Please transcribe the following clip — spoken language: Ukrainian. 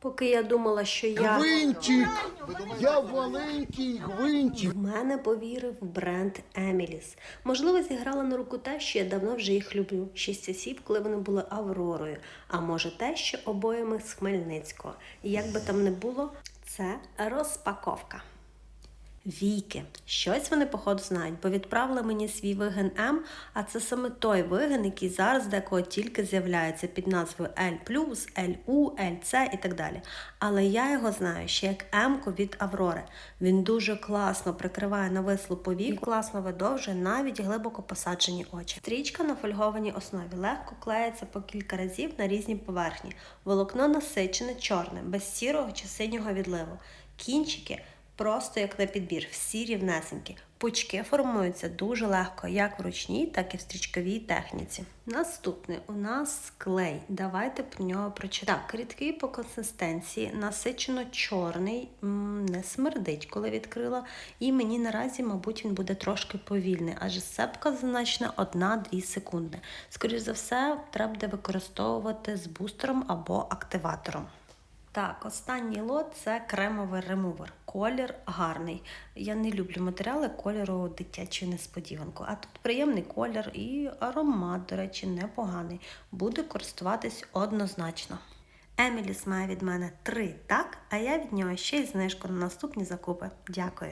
Поки я думала, що я Гвинтик! Я маленький гвинтик. в мене повірив бренд Еміліс. Можливо, зіграла на руку те, що я давно вже їх люблю. Шість часів, коли вони були Авророю. А може те, що обоє ми з Хмельницького. І як би там не було, це розпаковка. Віки. Щось вони, походу, знають, бо відправили мені свій вигин М, а це саме той вигин, який зараз декого тільки з'являється під назвою L+, LU, LC і так далі. Але я його знаю ще як м від Аврори. Він дуже класно прикриває навислу повік, класно видовжує навіть глибоко посаджені очі. Стрічка на фольгованій основі легко клеїться по кілька разів на різні поверхні. Волокно насичене чорне, без сірого чи синього відливу. Кінчики просто як на підбір, всі рівнесенькі. Пучки формуються дуже легко, як в ручній, так і в стрічковій техніці. Наступне у нас клей. Давайте про нього прочитаємо. Так, по консистенції, насичено чорний, не смердить, коли відкрила. І мені наразі, мабуть, він буде трошки повільний, адже сцепка значна 1-2 секунди. Скоріше за все, треба буде використовувати з бустером або активатором. Так, останній лот це кремовий ремувер. Колір гарний. Я не люблю матеріали кольору дитячої несподіванку. А тут приємний колір і аромат, до речі, непоганий. Буде користуватись однозначно. Еміліс має від мене три так, а я від нього ще й знижку на наступні закупи. Дякую.